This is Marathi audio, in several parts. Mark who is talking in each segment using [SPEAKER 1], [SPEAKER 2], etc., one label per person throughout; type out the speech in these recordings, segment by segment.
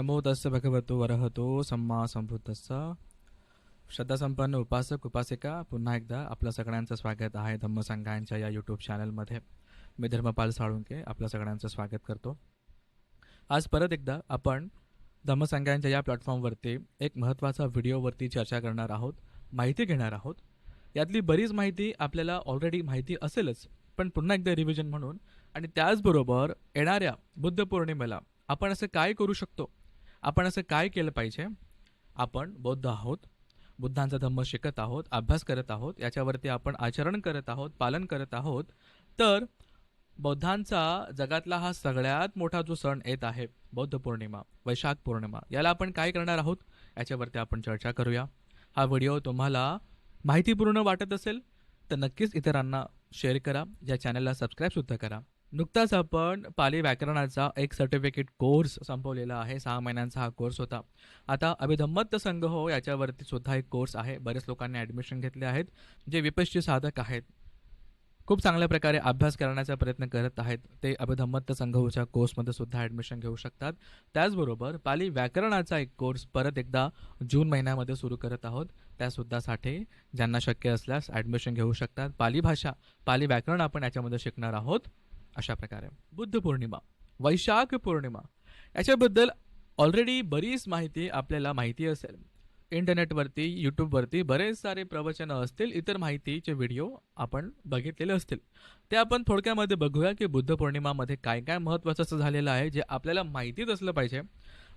[SPEAKER 1] नमो तस्य भगवतो वरहतो सम्मा संभूतस्ස श्रद्धासंपन्न उपासक उपासिका पुन्हा एकदा आपलं सगळ्यांचं स्वागत आहे धम्मसंघांच्या या यूट्यूब चॅनलमध्ये मी धर्मपाल साळुंके आपलं सगळ्यांचं स्वागत करतो. आज परत एकदा आपण धम्मसंघांच्या या प्लॅटफॉर्मवरती एक महत्त्वाचा व्हिडिओवरती चर्चा करणार आहोत माहिती घेणार आहोत. यातली बरीच माहिती आपल्याला ऑलरेडी माहिती असेलच पण पुन्हा एकदा रिव्हिजन म्हणून. आणि त्याचबरोबर येणाऱ्या बुद्ध पौर्णिमेला आपण असं काय करू शकतो? आपण असं काय केलं पाहिजे? आपण बौद्ध आहोत बुद्धांचा धम्म शिकत आहोत अभ्यास करत आहोत याच्यावरती आपण आचरण करत आहोत पालन करत आहोत तर बौद्धांचा जगातला हा सगळ्यात मोठा जो सण येत आहे बौद्ध पौर्णिमा वैशाख पौर्णिमा याला आपण काय करणार आहोत? याच्यावरती आपण चर्चा करूया. हा व्हिडिओ तुम्हाला माहितीपूर्ण वाटत असेल तर नक्कीच इतरांना शेअर करा या चॅनलला सबस्क्राईबसुद्धा करा. नुकताच आपण पाली व्याकरणाचा एक सर्टिफिकेट कोर्स संपवलेला आहे. सहा महिन्यांचा हा कोर्स होता. आता अभिधम्मत संघ हो याच्यावरती सुद्धा एक कोर्स आहे. बरेच लोकांनी ॲडमिशन घेतले आहेत जे विपक्षी साधक आहेत. खूप चांगल्या प्रकारे अभ्यास करण्याचा प्रयत्न करत आहेत. ते अभिधम्मत संघच्या कोर्समध्ये सुद्धा ॲडमिशन घेऊ शकतात. त्याचबरोबर पाली व्याकरणाचा एक कोर्स परत एकदा जून महिन्यामध्ये सुरू करत आहोत. त्यासुद्धासाठी ज्यांना शक्य असल्यास ॲडमिशन घेऊ शकतात. पाली भाषा पाली व्याकरण आपण याच्यामध्ये शिकणार आहोत. अशा प्रकारे. बुद्ध पौर्णिमा वैशाख पौर्णिमा याच्याबद्दल ऑलरेडी बरीच माहिती आपल्याला माहिती असेल. इंटरनेटवरती यूट्यूबवरती बरेच सारे प्रवचनं असतील इतर माहितीचे व्हिडिओ आपण बघितलेले असतील. ते आपण थोडक्यामध्ये बघूया की बुद्ध पौर्णिमामध्ये काय काय महत्त्वाचं असं झालेलं आहे जे आपल्याला माहितीच असलं पाहिजे.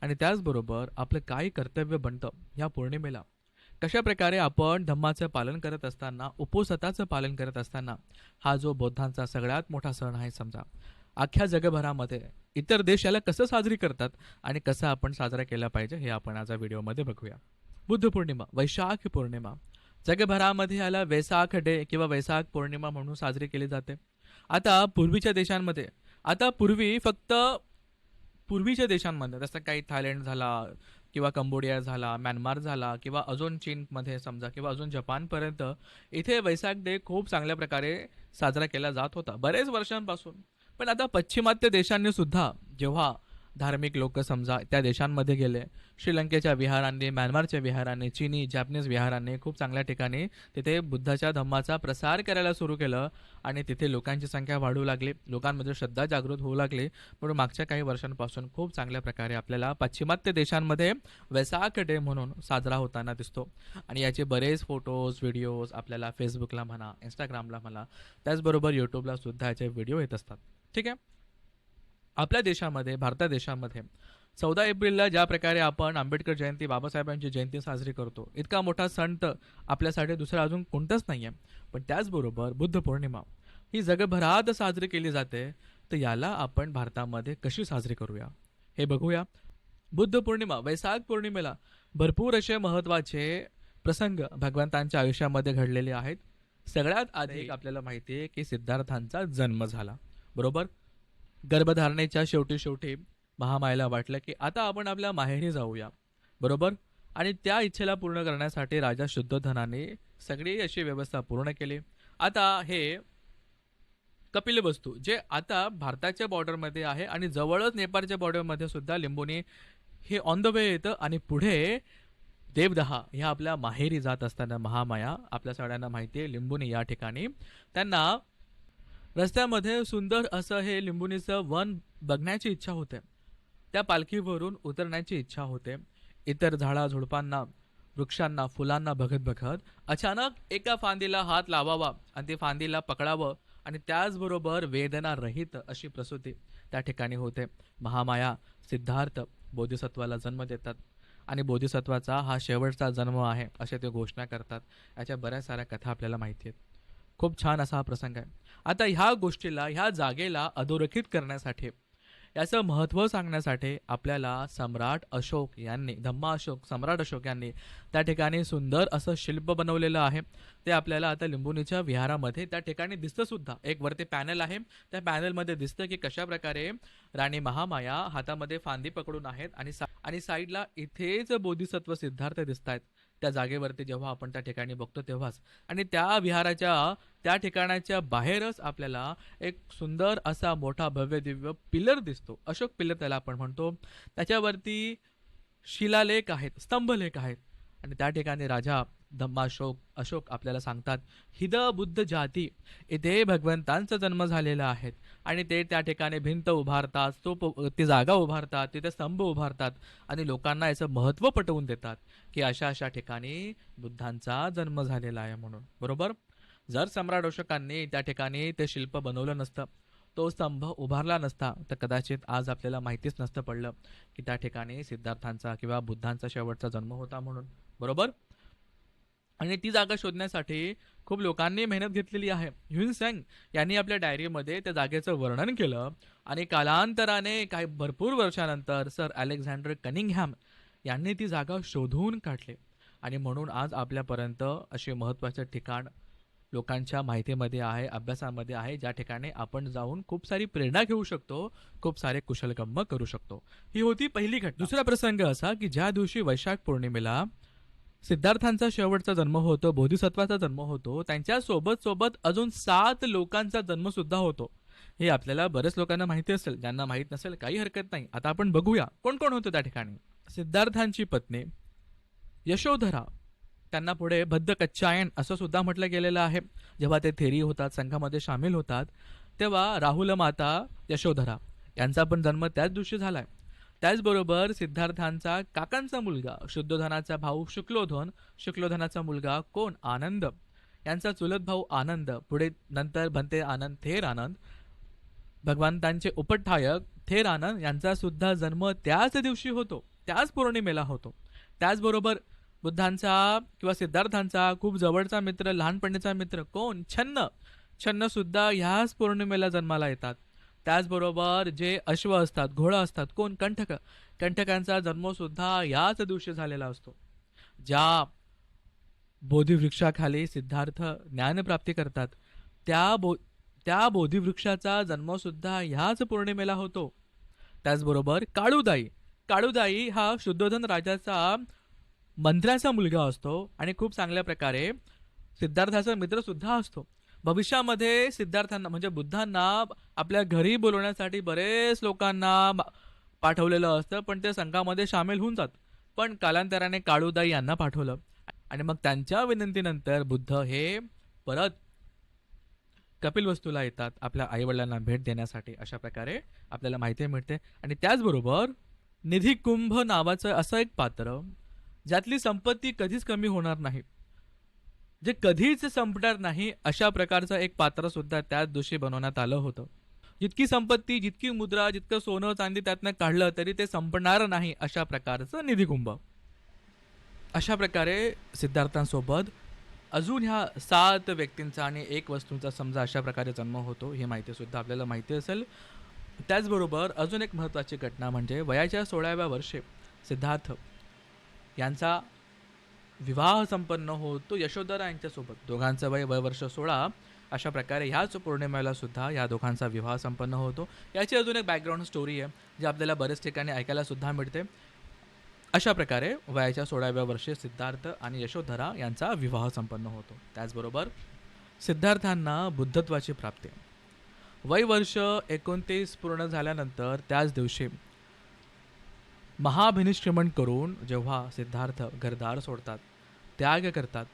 [SPEAKER 1] आणि त्याचबरोबर आपलं काय कर्तव्य बनतं या पौर्णिमेला. कशा प्रकारे आपण धम्माचं पालन करत असताना उपोसताचं पालन करत असताना हा जो बौद्धांचा सगळ्यात मोठा सण आहे समजा अख्ख्या जगभरामध्ये इतर देश याला कसं साजरी करतात आणि कसं आपण साजरा केला पाहिजे हे आपण आज या व्हिडिओमध्ये बघूया. बुद्ध पौर्णिमा वैशाख पौर्णिमा. जगभरामध्ये याला वैसाख डे किंवा वैसाख पौर्णिमा म्हणून साजरी केली जाते. आता पूर्वीच्या देशांमध्ये आता पूर्वी फक्त पूर्वीच्या देशांमध्ये जसं काही थायलंड झाला किंवा कंबोडिया झाला म्यानमार झाला किंवा अजून चीनमध्ये समजा किंवा अजून जपानपर्यंत इथे वैसाख डे खूप चांगल्या प्रकारे साजरा केला जात होता. बरेच वर्षांपासून. पण आता पश्चिमात्य देशांनी सुद्धा जेव्हा धार्मिक लोक समजा त्या देशांमध्ये गेले. श्रीलंकेच्या विहारांनी म्यानमारच्या विहारांनी चीनी जॅपनीज विहारांनी खूप चांगल्या ठिकाणी तिथे बुद्धाच्या धम्माचा प्रसार करायला सुरू केलं आणि तिथे लोकांची संख्या वाढू लागली. लोकांमध्ये श्रद्धा जागृत होऊ लागली. म्हणून मागच्या काही वर्षांपासून खूप चांगल्या प्रकारे आपल्याला पाश्चिमात्य देशांमध्ये वैसाख डे म्हणून साजरा होताना दिसतो. आणि याचे बरेच फोटोज व्हिडिओज आपल्याला फेसबुकला म्हणा इंस्टाग्रामला म्हणा त्याचबरोबर यूट्यूबला सुद्धा याचे व्हिडिओ येत असतात. ठीक आहे? आपल्या देशामध्ये भारता देशामध्ये चौदा एप्रिलला ज्या प्रकारे आपण आंबेडकर जयंती बाबासाहेबांची जयंती साजरी करतो इतका मोठा सण तर आपल्यासाठी दुसरा अजून कोणताच नाही आहे पण त्याचबरोबर बुद्ध पौर्णिमा ही जगभरात साजरी केली जाते तर याला आपण भारतामध्ये कशी साजरी करूया? हे बघूया. बुद्ध पौर्णिमा वैशाख पौर्णिमेला भरपूर असे महत्त्वाचे प्रसंग भगवंतांच्या आयुष्यामध्ये घडलेले आहेत. सगळ्यात आधी आपल्याला माहिती आहे की सिद्धार्थांचा जन्म झाला. बरोबर? गर्भधारणेच्या शेवटी शेवटी महामायाला वाटलं की आता आपण आपल्या माहेरी जाऊया. बरोबर? आणि त्या इच्छेला पूर्ण करण्यासाठी राजा शुद्धधनाने सगळी अशी व्यवस्था पूर्ण केली. आता हे कपिल वस्तू जे आता भारताच्या बॉर्डरमध्ये आहे आणि जवळच नेपाळच्या बॉर्डरमध्ये सुद्धा लिंबोनी हे ऑन द वे येतं आणि पुढे देवदहा ह्या आपल्या माहेरी जात असताना महामाया आपल्या सगळ्यांना माहिती आहे लिंबुनी या ठिकाणी त्यांना रस्त्यामध्ये सुंदर असं हे लिंबुनीचं वन बघण्याची इच्छा होते. त्या पालखीवरून उतरण्याची इच्छा होते. इतर झाडा झुडपांना वृक्षांना फुलांना बघत बघत अचानक एका फांदीला हात लावावा आणि ते फांदीला पकडावं आणि त्याचबरोबर वेदना रहित अशी प्रसूती त्या ठिकाणी होते. महामाया सिद्धार्थ बोधिसत्वाला जन्म देतात आणि बोधिसत्वाचा हा शेवटचा जन्म आहे असे ते घोषणा करतात. याच्या बऱ्याच साऱ्या कथा आपल्याला माहिती आहेत. खूप छान असा हा प्रसंग आहे. आता ह्या गोष्टीला ह्या जागेला अधोरेखित करण्यासाठी याचं महत्त्व सांगण्यासाठी आपल्याला सम्राट अशोक यांनी धम्मा अशोक सम्राट अशोक यांनी त्या ठिकाणी सुंदर असं शिल्प बनवलेलं आहे. ते आपल्याला आता लिंबुनीच्या विहारामध्ये त्या ठिकाणी दिसतं सुद्धा. एक वरती पॅनल आहे. त्या पॅनलमध्ये दिसतं की कशा प्रकारे राणी महामाया हातामध्ये फांदी पकडून आहेत आणि सा आणि साईडला इथेच बोधिसत्व सिद्धार्थ दिसत आहेत त्या जागेवरती जेव्हा आपण त्या ठिकाणी बघतो तेव्हाच. आणि त्या विहाराच्या त्या ठिकाणाच्या बाहेरच आपल्याला एक सुंदर असा मोठा भव्य दिव्य पिलर दिसतो. अशोक पिलर त्याला आपण म्हणतो. त्याच्यावरती शिलालेख आहेत स्तंभलेख आहेत. आणि त्या ठिकाणी राजा धम्माशोक अशोक आपल्याला सांगतात हिद बुद्ध जाती इथे भगवंतांचा जन्म झालेला आहे आणि ते त्या ठिकाणी भिंत उभारतात स्तूप ती जागा उभारतात तिथे स्तंभ उभारतात आणि लोकांना याचं महत्त्व पटवून देतात की अशा अशा ठिकाणी बुद्धांचा जन्म झालेला आहे म्हणून. बरोबर? जर सम्राट अशोकांनी त्या ठिकाणी ते शिल्प बनवलं नसतं तो स्तंभ उभारला नसता तर कदाचित आज आपल्याला माहितीच नसतं पडलं की त्या ठिकाणी सिद्धार्थांचा किंवा बुद्धांचा शेवटचा जन्म होता म्हणून. बरोबर? आणि ती जागा शोधण्यासाठी खूप लोकांनी मेहनत घेतलेली आहे. ह्युन यांनी आपल्या डायरीमध्ये त्या जागेचं वर्णन केलं आणि कालांतराने काही भरपूर वर्षानंतर सर अलेक्झांडर कनिंगहॅम यांनी ती जागा शोधून काढली. आणि म्हणून आज आपल्यापर्यंत असे महत्त्वाचे ठिकाण लोकांच्या माहितीमध्ये आहे अभ्यासामध्ये आहे ज्या ठिकाणी आपण जाऊन खूप सारी प्रेरणा घेऊ शकतो खूप सारे कुशलकर्म करू शकतो. ही होती पहिली घटना. दुसरा प्रसंग असा की ज्या दिवशी वैशाख पौर्णिमेला सिद्धार्थांचा शेवटचा जन्म होतो बोधिसत्वाचा जन्म होतो त्यांच्यासोबत सोबत अजून सात लोकांचा जन्म सुद्धा होतो. हे आपल्याला बऱ्याच लोकांना माहिती असेल ज्यांना माहीत नसेल काही हरकत नाही. आता आपण बघूया कोण कोण होतं त्या ठिकाणी. सिद्धार्थांची पत्नी यशोधरा त्यांना पुढे बद्ध कच्चायन असं सुद्धा म्हटलं गेलेलं आहे. जेव्हा ते थेरी होतात संघामध्ये सामील होतात तेव्हा राहुल माता यशोधरा यांचा पण जन्म त्याच दिवशी झाला आहे त्याचबरोबर सिद्धार्थांचा काकांचा मुलगा शुद्धोधनाचा भाऊ शुक्लोधन शुक्लोधनाचा मुलगा कोण? आनंद. यांचा चुलत भाऊ आनंद पुढे नंतर बनते आनंद थेर आनंद. भगवंतांचे उपठायक थेर आनंद यांचा सुद्धा जन्म त्याच दिवशी होतो त्याच पौर्णिमेला होतो. त्याचबरोबर बुद्धांचा किंवा सिद्धार्थांचा खूप जवळचा मित्र लहानपणीचा मित्र कोण? छन्न. छन्न सुद्धा ह्याच पौर्णिमेला जन्माला येतात. त्याचबरोबर जे अश्व असतात घोडं असतात कोण? कंठक. कंठकांचा जन्मसुद्धा याच दिवशी झालेला असतो. ज्या बोधिवृक्षाखाली सिद्धार्थ ज्ञानप्राप्ती करतात त्या बो त्या बोधिवृक्षाचा जन्मसुद्धा ह्याच पौर्णिमेला होतो. त्याचबरोबर काळूदाई. काळूदाई हा शुद्धोधन राजाचा मंत्र्याचा मुलगा असतो आणि खूप चांगल्या प्रकारे सिद्धार्थाचा मित्रसुद्धा असतो. भविष्यामध्ये सिद्धार्थांना म्हणजे बुद्धांना आपल्या घरी बोलवण्यासाठी बरेच लोकांना पाठवलेलं असतं पण ते संघामध्ये सामील होऊन जात. पण कालांतराने काळूदाई यांना पाठवलं. आणि मग त्यांच्या विनंतीनंतर बुद्ध हे परत कपिल वस्तूला येतात आपल्या आईवडिलांना भेट देण्यासाठी अशा प्रकारे आपल्याला माहिती मिळते. आणि त्याचबरोबर निधी कुंभ नावाचं असं एक पात्र ज्यातली संपत्ती कधीच कमी होणार नाही. जे कधीच संपणार नाही अशा प्रकारचं एक पात्र सुद्धा त्याच दिवशी बनवण्यात आलं होतं. जितकी संपत्ती जितकी मुद्रा जितकं सोनं चांदी त्यातनं काढलं तरी ते संपणार नाही अशा प्रकारचं निधीकुंभ अशा प्रकारे सिद्धार्थांसोबत अजून ह्या सात व्यक्तींचा आणि एक वस्तूंचा समजा अशा प्रकारे जन्म होतो ही माहितीसुद्धा आपल्याला माहिती असेल. त्याचबरोबर अजून एक महत्त्वाची घटना म्हणजे वयाच्या सोळाव्या वर्षे सिद्धार्थ यांचा विवाह संपन्न होतो यशोधरा यांच्यासोबत दोघांचं वय वय वर्ष सोळा. अशा प्रकारे ह्याच पौर्णिमेला सुद्धा या दोघांचा विवाह संपन्न होतो. याची अजून एक बॅकग्राऊंड स्टोरी आहे जी आपल्याला बरेच ठिकाणी ऐकायला सुद्धा मिळते. अशा प्रकारे वयाच्या सोळाव्या वर्षी सिद्धार्थ आणि यशोधरा यांचा विवाह संपन्न होतो. त्याचबरोबर सिद्धार्थांना बुद्धत्वाची प्राप्ती. वय वर्ष एकोणतीस पूर्ण झाल्यानंतर त्याच दिवशी महाभिनिष्क्रमण करून जेव्हा सिद्धार्थ घरदार सोडतात त्याग करतात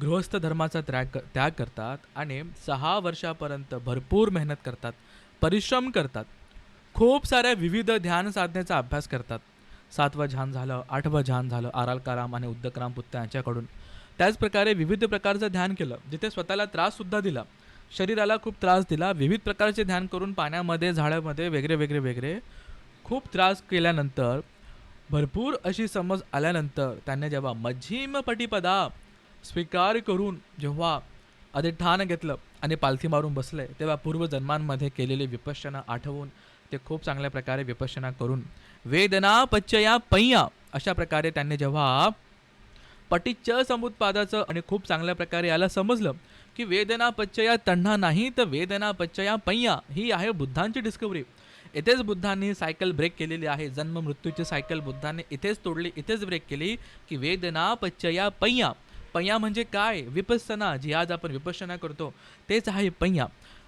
[SPEAKER 1] गृहस्थ धर्माचा त्याग त्याग करतात आणि सहा वर्षापर्यंत भरपूर मेहनत करतात परिश्रम करतात खूप साऱ्या विविध ध्यान साधनेचा अभ्यास करतात. सातवं ध्यान झालं आठवं ध्यान झालं आरालकाराम आणि उद्दकराम पुत्त यांच्याकडून. त्याचप्रकारे विविध प्रकारचं ध्यान केलं जिथे स्वतःला त्राससुद्धा दिला. शरीराला खूप त्रास दिला विविध प्रकारचे ध्यान करून पाण्यामध्ये झाडामध्ये वेगळे वेगळे वेगळे खूप त्रास केल्यानंतर भरपूर अशी समज आल्यानंतर त्यांनी जेव्हा मध्यम पटीपदा स्वीकार करून जेव्हा आधी ठाण घेतलं आणि पालथी मारून बसले तेव्हा पूर्वजन्मांमध्ये केलेली विपश्यना आठवून ते खूप चांगल्या प्रकारे विपश्यना करून वेदना पच्चया पय्या अशा प्रकारे त्यांनी जेव्हा पटीच समुत्पादाचं आणि खूप चांगल्या प्रकारे याला समजलं की वेदना पच्चया तण्हा नाही तर वेदना पच्चया पय्या ही आहे बुद्धांची डिस्कवरी इथेच बुद्धांनी सायकल ब्रेक केलेली आहे. जन्म मृत्यूची सायकल बुद्धाने इथेच तोडली इथेच ब्रेक केली की वेदना पच्चया पैया. पैया म्हणजे काय? विपस्सना जी आज आपण विपस्सना करतो तेच आहे पैया.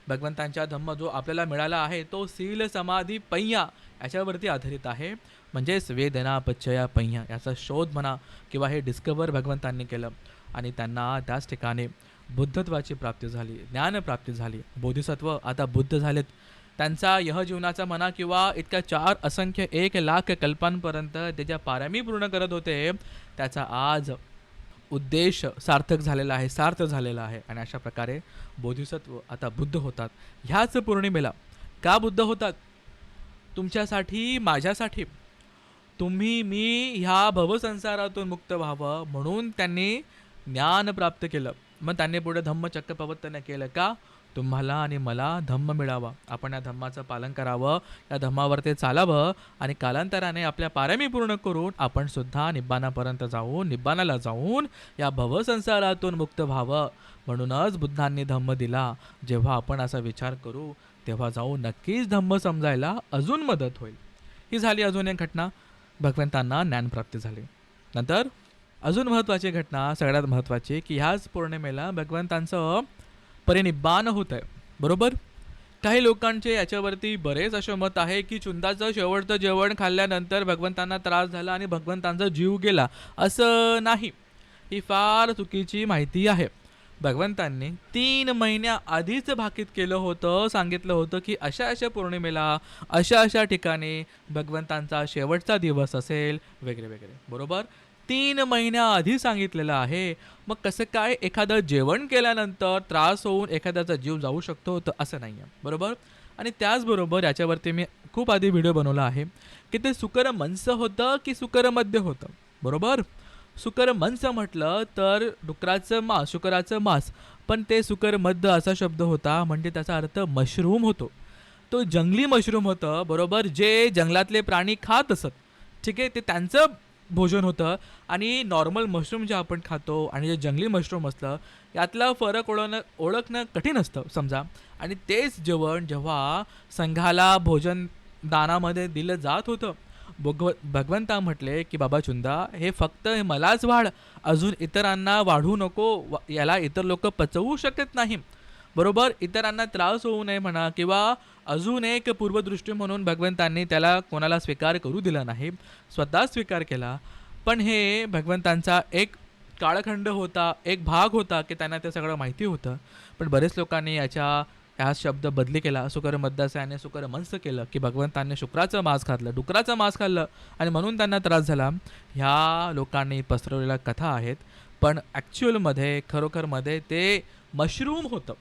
[SPEAKER 1] भगवंतांचा धम्म जो आपल्याला मिळाला आहे तो सील समाधी पैया याच्यावरती आधारित आहे. म्हणजेच वेदना पच्चया पैया याचा शोध म्हणा किंवा हे डिस्कवर भगवंतांनी केलं आणि त्यांना त्याच ठिकाणी बुद्धत्वाची प्राप्ती झाली ज्ञानप्राप्ती झाली. बोधिसत्व आता बुद्ध झालेत. त्यांचा यह जीवनाचा म्हणा किंवा इतक्या चार असंख्य एक लाख कल्पांपर्यंत ते ज्या पारमी पूर्ण करत होते त्याचा आज उद्देश सार्थक झालेला आहे सार्थ झालेला आहे. आणि अशा प्रकारे बोधिसत्व आता बुद्ध होतात. ह्याच पौर्णिमेला का बुद्ध होतात? तुमच्यासाठी माझ्यासाठी. तुम्ही मी ह्या भवसंसारातून मुक्त व्हावं म्हणून त्यांनी ज्ञान प्राप्त केलं. मग त्यांनी पुढे धम्मचक्र प्रवर्तन केलं का? तुम्हाला आणि मला धम्म मिळावा. आपण या धम्माचं पालन करावं या धम्मावर ते चालावं आणि कालांतराने आपल्या पारमी पूर्ण करून आपण सुद्धा निब्बानापर्यंत जाऊन निब्बानाला जाऊन या भवसंसारातून मुक्त व्हावं. म्हणूनच बुद्धांनी धम्म दिला. जेव्हा आपण असा विचार करू तेव्हा जाऊन नक्कीच धम्म समजायला अजून मदत होईल. ही झाली अजून एक घटना. भगवंतांना ज्ञानप्राप्ती झाली. नंतर अजून महत्त्वाची घटना सगळ्यात महत्त्वाची की ह्याच पौर्णिमेला भगवंतांचं परिनिब्बान होत आहे. बरोबर? काही लोकांचे याच्यावरती बरेच असे मत आहे की चुंदाचं शेवटचं जेवण खाल्ल्यानंतर भगवंतांना त्रास झाला आणि भगवंतांचा जीव गेला असं नाही. ही फार चुकीची माहिती आहे. भगवंतांनी तीन महिन्या आधीच भाकीत केलं होतं सांगितलं होतं की अशा अशा पौर्णिमेला अशा अशा ठिकाणी भगवंतांचा शेवटचा दिवस असेल वगैरे वगैरे. बरोबर? तीन महिन्याआधी सांगितलेलं आहे. मग कसं काय एखादं जेवण केल्यानंतर त्रास होऊन एखाद्याचा जीव जाऊ शकतो तर असं नाही आहे. बरोबर? आणि त्याचबरोबर याच्यावरती मी खूप आधी व्हिडिओ बनवला आहे की ते सुकर मंच होतं की सुकर मध्य होतं? बरोबर? सुकर मंच म्हटलं तर डुकराचं मांस शुकराचं मांस. पण ते सुकर मध्य असा शब्द होता म्हणजे त्याचा अर्थ मशरूम होतो. तो जंगली मशरूम होतं बरोबर? जे जंगलातले प्राणी खात असत. ठीक आहे? ते त्यांचं भोजन होतं. आणि नॉर्मल मशरूम जे आपण खातो आणि जे जंगली मशरूम असतं यातला फरक ओळखणं ओळखणं कठीण असतं समजा. आणि तेच जेवण जेव्हा संघाला भोजन दानामध्ये दिलं जात होतं. भगव भगवंता म्हटले की बाबा चुंदा हे फक्त मलाच वाढ. अजून इतरांना वाढू नको. व- याला इतर लोक पचवू शकत नाही. बरोबर? इतरांना त्रास होऊ नये म्हणा किंवा अजून एक पूर्वदृष्टी म्हणून भगवंतांनी त्याला कोणाला स्वीकार करू दिला नाही स्वतः स्वीकार केला. पण हे भगवंतांचा एक काळखंड होता एक भाग होता की त्यांना ते सगळं माहिती होतं. पण बरेच लोकांनी याच्या हा शब्द बदली केला. सुकर मद्दासाने सुकर मंस केलं की भगवंतांनी शुक्राचं मांस खाल्लं डुकराचं मांस खाल्लं आणि म्हणून त्यांना त्रास झाला. ह्या लोकांनी पसरवलेल्या कथा आहेत पण ॲक्च्युअलमध्ये खरोखरमध्ये ते मशरूम होतं.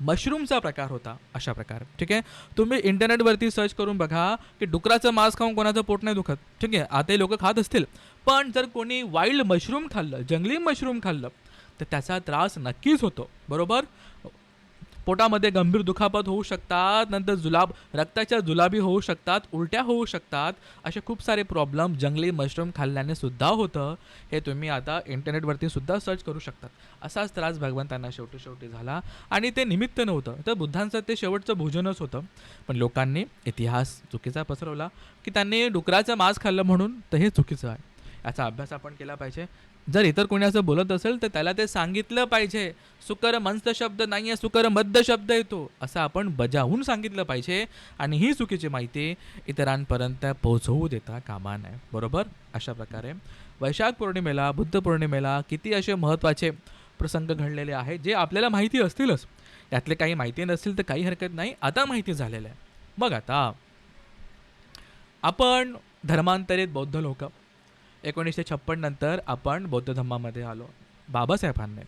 [SPEAKER 1] मशरूमचा प्रकार होता अशा प्रकार. ठीक आहे? तुम्ही इंटरनेटवरती सर्च करून बघा की डुकराचं मांस खाऊन कोणाचं पोट नाही दुखत. ठीक आहे? आताही लोक खात असतील. पण जर कोणी वाईल्ड मशरूम खाल्लं जंगली मशरूम खाल्लं तर त्याचा त्रास नक्कीच होतो. बरोबर? पोटामध्ये गंभीर दुखापत होऊ शकतात नंतर जुलाब रक्ताच्या जुलाबी होऊ शकतात उलट्या होऊ शकतात असे खूप सारे प्रॉब्लेम जंगली मशरूम खाल्ल्याने सुद्धा होतं. हे तुम्ही आता इंटरनेटवरती सुद्धा सर्च करू शकतात. असाच त्रास भगवंतांना शेवटी शेवटी झाला. आणि ते निमित्त नव्हतं तर बुद्धांचं ते शेवटचं भोजनच होतं. पण लोकांनी इतिहास चुकीचा पसरवला की त्यांनी डुकराचं मांस खाल्लं म्हणून तर हे चुकीचं आहे. याचा अभ्यास आपण केला पाहिजे. जर इतर कोणी असं बोलत असेल तर त्याला ते सांगितलं पाहिजे. सुकर मंस्त शब्द नाही आहे सुकर मध्य शब्द येतो. असं आपण बजावून सांगितलं पाहिजे आणि ही चुकीची माहिती इतरांपर्यंत पोहोचवू देता कामा नये. बरोबर? अशा प्रकारे. वैशाख पौर्णिमेला बुद्ध पौर्णिमेला किती असे महत्त्वाचे प्रसंग घडलेले आहेत जे आपल्याला माहिती असतीलच. यातले काही माहिती नसतील तर काही हरकत नाही. आता माहिती झालेलं आहे. मग आता आपण धर्मांतरित बौद्ध लोक. एकोणीसशे छप्पन नंतर आपण बौद्ध धम्मामध्ये आलो. बाबासाहेबांनी.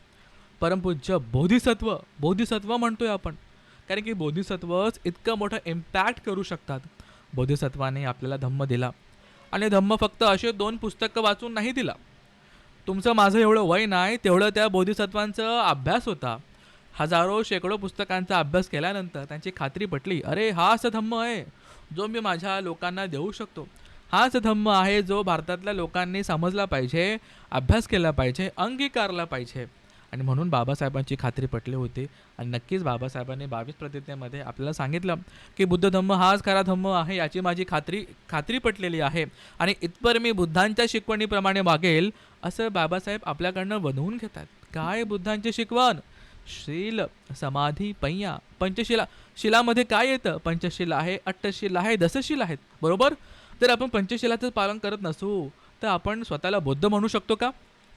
[SPEAKER 1] परमपूज्य बोधिसत्व बोधिसत्व म्हणतोय आपण. कारण की बोधिसत्वच इतकं मोठं इम्पॅक्ट करू शकतात. बोधिसत्वाने आपल्याला धम्म दिला. आणि धम्म फक्त असे दोन पुस्तकं वाचून नाही दिला. तुमचं माझं एवढं वय नाही तेवढं त्या बोधिसत्वांचं अभ्यास होता. हजारो शेकडो पुस्तकांचा अभ्यास केल्यानंतर त्यांची खात्री पटली. अरे हा असं धम्म आहे जो मी माझ्या लोकांना देऊ शकतो. हाच धम्म आहे जो भारतातल्या लोकांनी समजला पाहिजे अभ्यास केला पाहिजे अंगीकारला पाहिजे. आणि म्हणून बाबासाहेबांची खात्री पटली होती आणि नक्कीच बाबासाहेबांनी बावीस प्रतिज्ञेमध्ये आपल्याला सांगितलं की बुद्ध धम्म हाच खरा धम्म आहे याची माझी खात्री खात्री पटलेली आहे. आणि इतपर मी बुद्धांच्या शिकवणीप्रमाणे वागेल असं बाबासाहेब आपल्याकडनं बनवून घेतात. काय बुद्धांची शिकवण? शील समाधी पैया पंचशिला. शिलामध्ये काय येतं? पंचशील आहे अट्टशील आहे दसशील आहेत. बरोबर? जर आपण पंचशीलाचं पालन करत नसू तर आपण स्वतःला बौद्ध म्हणू शकतो का?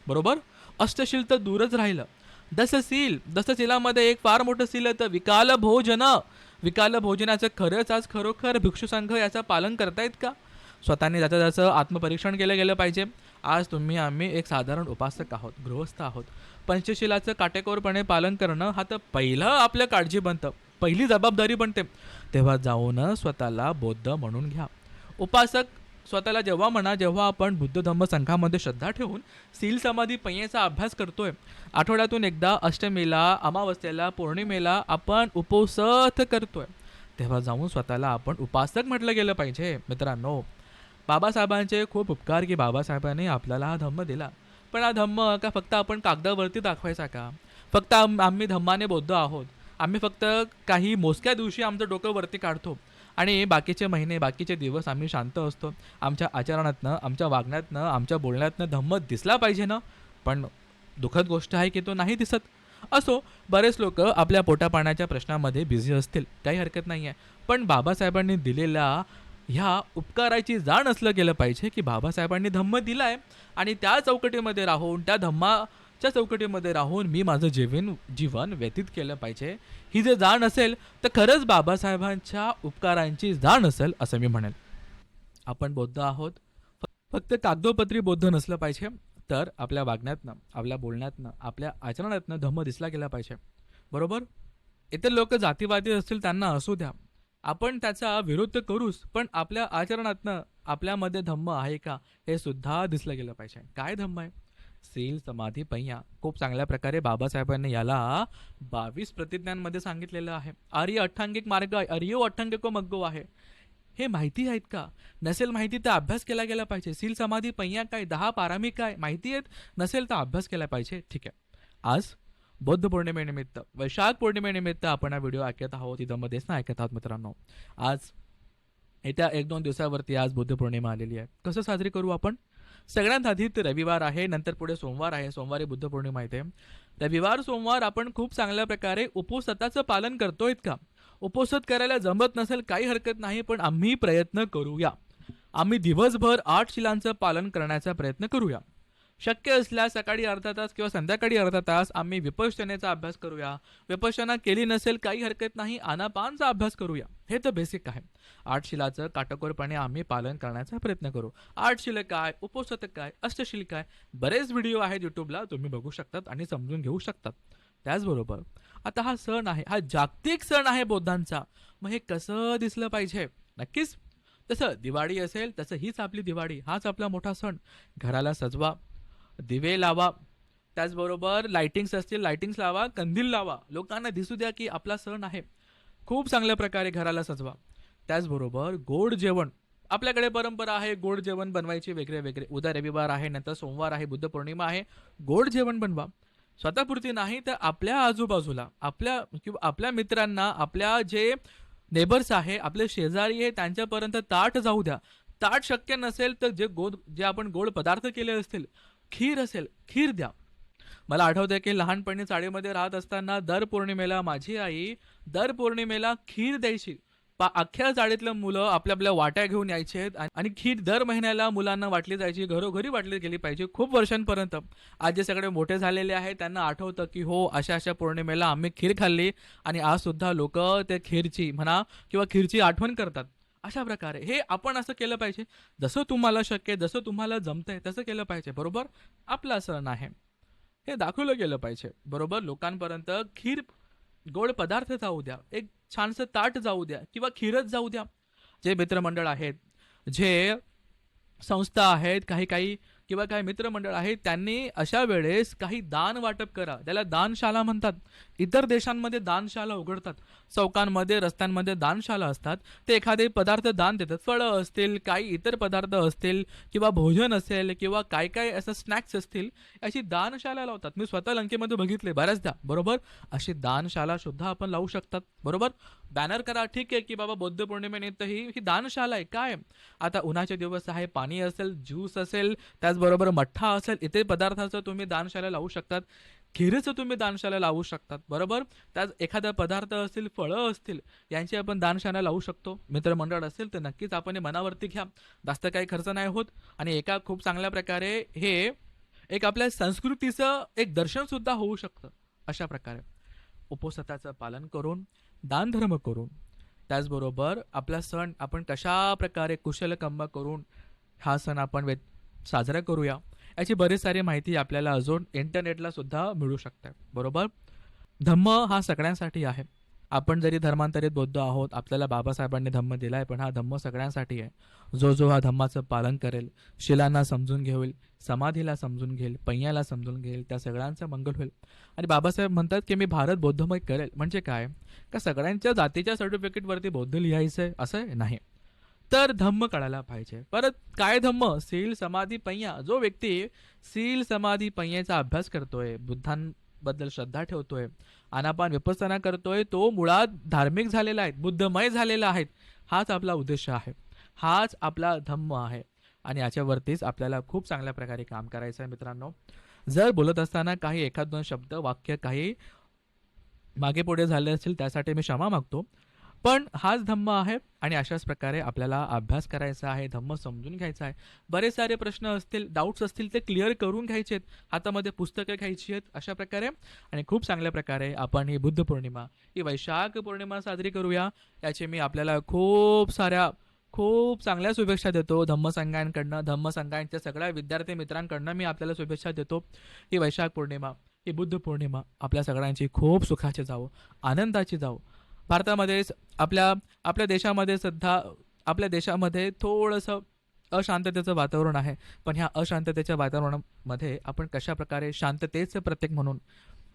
[SPEAKER 1] बरोबर? अष्टशील तर दूरच राहिलं. दसशील दसशिलामध्ये एक फार मोठं सील तर विकाल भोजन विकाल भोजनाचं खरंच आज खरोखर भिक्षुसंघ याचं पालन करतायत का? स्वतःने ज्याचं त्याचं आत्मपरीक्षण केलं गेलं पाहिजे. आज तुम्ही आम्ही एक साधारण उपासक आहोत गृहस्थ आहोत. पंचशिलाचं काटेकोरपणे पालन करणं हा तर पहिलं आपलं काळजी बनतं पहिली जबाबदारी बनते. तेव्हा जाऊन स्वतःला बौद्ध म्हणून घ्या. उपासक स्वतःला जेव्हा म्हणा जेव्हा आपण बुद्ध धम्म संघामध्ये श्रद्धा ठेवून सील समाधी पय्येचा अभ्यास करतोय आठवड्यातून एकदा अष्टमीला अमावस्येला पौर्णिमेला आपण उपोसथ करतोय. तेव्हा जाऊन स्वतःला आपण उपासक म्हटलं गेलं पाहिजे. मित्रांनो बाबासाहेबांचे खूप उपकार की बाबासाहेबांनी आपल्याला हा धम्म दिला. पण हा धम्म का फक्त आपण कागदावरती दाखवायचा का? फक्त आम आम्ही धम्माने बौद्ध आहोत. आम्ही फक्त काही मोजक्या दिवशी आमचं डोकं वरती काढतो. आणि बाकीचे महिने बाकीचे दिवस आम्ही शांत असतो. आमच्या आचरणातनं आमच्या वागण्यातनं आमच्या बोलण्यातनं धम्म दिसला पाहिजे ना? पण दुःखद गोष्ट आहे की तो नाही दिसत. असो बरेच लोक आपल्या पोटापाण्याच्या प्रश्नामध्ये बिझी असतील. काही हरकत नाही आहे. पण बाबासाहेबांनी दिलेल्या ह्या उपकाराची जाण असलं गेलं पाहिजे की बाबासाहेबांनी धम्म दिलाय आणि त्या चौकटीमध्ये राहून त्या धम्मा धम्माच्या चौकटीमध्ये राहून मी माझं जीवन जीवन व्यतीत केलं पाहिजे. ही जर जाण असेल तर खरंच बाबासाहेबांच्या उपकारांची जाण असेल असं मी म्हणेल. आपण बौद्ध आहोत. फक्त कागदोपत्री बौद्ध नसलं पाहिजे तर आपल्या वागण्यातनं आपल्या बोलण्यातनं आपल्या आचरणातनं धम्म दिसला गेला पाहिजे. बरोबर? इतर लोक जातीवादी असतील त्यांना असू द्या. आपण त्याचा विरोध तर करूच पण आपल्या आचरणातनं आपल्यामध्ये धम्म आहे का हे सुद्धा दिसलं गेलं पाहिजे. काय धम्म आहे? सील समाधी पहिया. खूप चांगल्या प्रकारे बाबासाहेबांनी याला बावीस प्रतिज्ञांमध्ये सांगितलेलं आहे. आर्य अठ्ठांगिक मार्ग अर्यो अठ्ठांगिको मग्गो आहे. हे माहिती आहेत का? नसेल माहिती तर अभ्यास केला गेला पाहिजे. सील समाधी पहिया काय? दहा पारामी काय? माहिती आहेत? नसेल तर अभ्यास केला पाहिजे. ठीक आहे. आज बौद्ध पौर्णिमेनिमित्त वैशाख पौर्णिमेनिमित्त आपण हा व्हिडिओ ऐकत आहोत. इथंमध्येच ना ऐकत आहोत मित्रांनो. आज येत्या एक दोन दिवसावरती आज बुद्ध पौर्णिमा आलेली आहे. कसं साजरी करू आपण? सगळ्यात आधी रविवार आहे नंतर पुढे सोमवार आहे. सोमवारी बुद्ध पौर्णिमा येते रविवार सोमवार आपण खूप चांगल्या प्रकारे उपसताचं पालन करतोय का उपसत करायला जमत नसेल काही हरकत नाही पण आम्ही प्रयत्न करूया. आम्ही दिवसभर आठ शिलांचं पालन करण्याचा प्रयत्न करूया. शक्य असल्यास सकाळी अर्धा तास किंवा संध्याकाळी अर्धा तास आम्ही विपश्यनेचा अभ्यास करूया. विपश्यना केली नसेल काही हरकत नाही आनापानचा अभ्यास करूया. हे तर बेसिक आहे. आठ शिलाचं काटकोरपणे आम्ही पालन करण्याचा प्रयत्न करू. आठ शिल काय उपोषत काय अष्टशील काय बरेच व्हिडिओ आहेत यूट्यूबला तुम्ही बघू शकतात आणि समजून घेऊ शकतात. त्याचबरोबर आता हा सण आहे हा जागतिक सण आहे बौद्धांचा. मग हे कसं दिसलं पाहिजे? नक्कीच. तसं दिवाळी असेल तसं हीच आपली दिवाळी हाच आपला मोठा सण. घराला सजवा दिवे लावा. त्याचबरोबर लाइटिंग्स असतील लाइटिंग्स लावा कंदील लावा. लोकांना दिसू द्या की आपला सण आहे. खूप चांगल्या प्रकारे घराला सजवा. त्याचबरोबर गोड जेवण. आपल्याकडे परंपरा आहे गोड जेवण बनवायची वेगळे वेगळे. उद्या रविवार आहे नंतर सोमवार आहे बुद्ध पौर्णिमा आहे. गोड जेवण बनवा. स्वतःपुरती नाही तर आपल्या आजूबाजूला आपल्या किंवा आपल्या मित्रांना आपल्या जे नेबर्स आहे आपले शेजारी आहे त्यांच्यापर्यंत ताट जाऊ द्या. ताट शक्य नसेल तर जे गोड जे आपण गोड पदार्थ केले असतील खीर असेल खीर द्या. मला आठवते की लहानपणी चाळीमध्ये राहत असताना दर पौर्णिमेला माझी आई दर पौर्णिमेला खीर द्यायची. पा अख्ख्या चाळीतलं मुलं आपल्या आपल्या वाट्या घेऊन यायचे आहेत आणि- खीर दर महिन्याला मुलांना वाटली जायची घरोघरी वाटली गेली पाहिजे खूप वर्षांपर्यंत. आज जे सगळे मोठे झालेले आहेत त्यांना आठवतं की हो अशा अशा पौर्णिमेला आम्ही खीर खाल्ली आणि आज सुद्धा लोक ते खीरची म्हणा किंवा खीरची आठवण करतात. अशा प्रकारे. हे आपण असं केलं पाहिजे. जसं तुम्हाला शक्य आहे जसं तुम्हाला जमतंय तसं केलं पाहिजे बरोबर? आपला सण आहे हे दाखवलं गेलं पाहिजे बरोबर? लोकांपर्यंत खीर गोड पदार्थ जाऊ द्या. एक छानसं ताट जाऊ द्या किंवा खीरच जाऊ द्या. जे मित्रमंडळ आहेत जे संस्था आहेत काही काही किंवा काही मित्रमंडळ आहेत त्यांनी अशा वेळेस काही दान वाटप करा. त्याला दानशाला म्हणतात. इतर देशांमध्ये दानशाला उघडतात. चौकांमध्ये रस्त्यांमध्ये दानशाला असतात. ते एखादे पदार्थ दान देतात. फळं असतील काही इतर पदार्थ असतील किंवा भोजन असेल किंवा काय काय असं स्नॅक्स असतील अशी दानशाला लावतात. मी स्वतः लंकेमध्ये बघितले बऱ्याचदा. बरोबर? अशी दानशाला सुद्धा आपण लावू शकतात. बरोबर? बॅनर करा ठीक आहे की बाबा बौद्ध पौर्णिमेनिमित्त ही ही दानशाला आहे काय? आता उन्हाचे दिवस आहे पाणी असेल ज्यूस असेल त्याचबरोबर मठ्ठा असेल इथे पदार्थाचं तुम्ही दानशाला लावू शकतात. खिरीचं तुम्ही दानशाला लावू शकतात बरोबर? त्याच एखादा पदार्थ असतील फळं असतील यांची आपण दानशाला लावू शकतो. मित्रमंडळ असेल तर नक्कीच आपण हे मनावरती घ्या. जास्त काही खर्च नाही होत. आणि एका खूप चांगल्या प्रकारे हे एक आपल्या संस्कृतीचं एक दर्शनसुद्धा होऊ शकतं. अशा प्रकारे. उपवासाचं पालन करून दानधर्म करून त्याचबरोबर आपला सण आपण कशा प्रकारे कुशलकर्म करून हा सण आपण वे साजरा करूया याची बरीच सारी माहिती आपल्याला अजून इंटरनेटला सुद्धा मिळू शकते. बरोबर? धम्म हा सगळ्यांसाठी आहे. आपण जरी धर्मांतरित बौद्ध आहोत आपल्याला बाबासाहेबांनी धम्म दिलाय पण हा धम्म सगळ्यांसाठी आहे. जो जो हा धम्माचं पालन करेल शिलांना समजून घेईल समाधीला समजून घेईल पैयाला समजून घेईल त्या सगळ्यांचं मंगल होईल. आणि बाबासाहेब म्हणतात की मी भारत बौद्धमय करेल. म्हणजे काय? का सगळ्यांच्या जातीच्या सर्टिफिकेटवरती बौद्ध लिहायचं आहे असं नाही. तर धम्म कळायला पाहिजे. परत काय धम्म? सील समाधी पय्या जो व्यक्ती सील समाधी पय्याचा अभ्यास करतोय बुद्धांबद्दल श्रद्धा ठेवतोय आनापान विपස්සना करतोय तो मुळात धार्मिक झालेला आहे बुद्धमय झालेला आहे. हाच आपला उद्देश आहे. हाच आपला धम्म आहे. आणि याच्यावरतीच आपल्याला खूप चांगल्या प्रकारे काम करायचं आहे मित्रांनो. जर बोलत असताना काही एखाद दोन शब्द वाक्य काही मागे पुढे झाले असतील त्यासाठी मी क्षमा मागतो. पण हाच धम्म आहे आणि अशाच प्रकारे आपल्याला अभ्यास करायचा आहे धम्म समजून घ्यायचा आहे. बरेच सारे प्रश्न असतील डाऊट्स असतील ते क्लिअर करून घ्यायचे आहेत. हातामध्ये पुस्तकं घ्यायची आहेत अशा प्रकारे. आणि खूप चांगल्या प्रकारे आपण ही बुद्ध पौर्णिमा ही वैशाख पौर्णिमा साजरी करूया. याची मी आपल्याला खूप साऱ्या खूप चांगल्या शुभेच्छा देतो. धम्मसंघांकडनं धम्मसंघांच्या सगळ्या विद्यार्थी मित्रांकडनं मी आपल्याला शुभेच्छा देतो. ही वैशाख पौर्णिमा. ही बुद्ध पौर्णिमा आपल्या सगळ्यांची खूप सुखाची जावो आनंदाची जावो. भारतामध्ये आपल्या आपल्या देशामध्ये सुद्धा आपल्या देशामध्ये थोडंसं अशांततेचं वातावरण आहे. पण ह्या अशांततेच्या वातावरणामध्ये आपण कशाप्रकारे शांततेचं प्रतीक म्हणून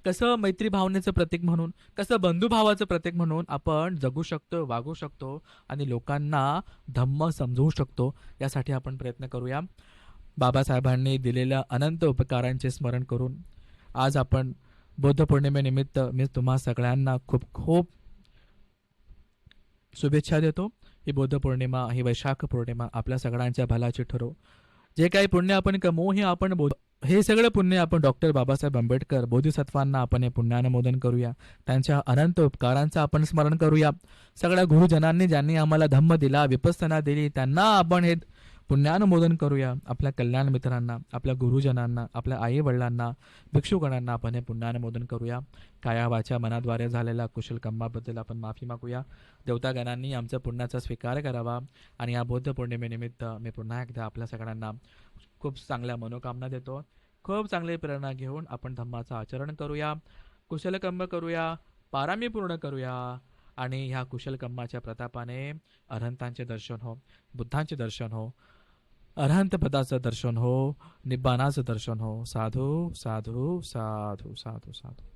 [SPEAKER 1] कसं मैत्री भावनेचं प्रतीक म्हणून कसं बंधुभावाचं प्रतीक म्हणून आपण जगू शकतो वागू शकतो आणि लोकांना धम्म समजवू शकतो यासाठी आपण प्रयत्न करूया. बाबासाहेबांनी दिलेल्या अनंत उपकारांचे स्मरण करून आज आपण बौद्ध पौर्णिमेनिमित्त मी तुम्हा सगळ्यांना खूप खूप शुभेच्छा देतो. ही बौद्ध पौर्णिमा ही वैशाख पौर्णिमा आपल्या सगळ्यांच्या भलाची ठरो. जे काही पुण्य आपण कमवू हे आपण बौद्ध हे सगळं पुण्य आपण डॉक्टर बाबासाहेब आंबेडकर बोधिसत्वांना आपण हे पुण्यानुमोदन करूया. त्यांच्या अनंत उपकारांचं आपण स्मरण करूया. सगळ्या गुरुजनांनी ज्यांनी आम्हाला धम्म दिला विपस्तना दिली त्यांना आपण हे पुण्यानुमोदन करूया आपल्या कल्याण मित्रांना आपल्या गुरुजनांना आपल्या आई वडिलांना भिक्षुगणांना आपण हे पुण्यानुमोदन करूया. कायावाच्या मनाद्वारे झालेल्या कुशल कामाबद्दल आपण माफी मागूया. देवतागणांनी आमच्या पुण्याचा स्वीकार करावा आणि या बौद्ध पौर्णिमेनिमित्त मी पुन्हा एकदा आपल्या सगळ्यांना खूप चांगल्या मनोकामना देतो. खूप चांगली प्रेरणा घेऊन आपण धम्माचं आचरण करूया कुशलकंब करूया पारामी पूर्ण करूया आणि ह्या कुशलकंबाच्या प्रतापाने अरहंतांचे दर्शन हो बुद्धांचे दर्शन हो. अरहंत पदाचं दर्शन हो निब्बानाचं दर्शन हो. साधू साधू साधू साधू साधू.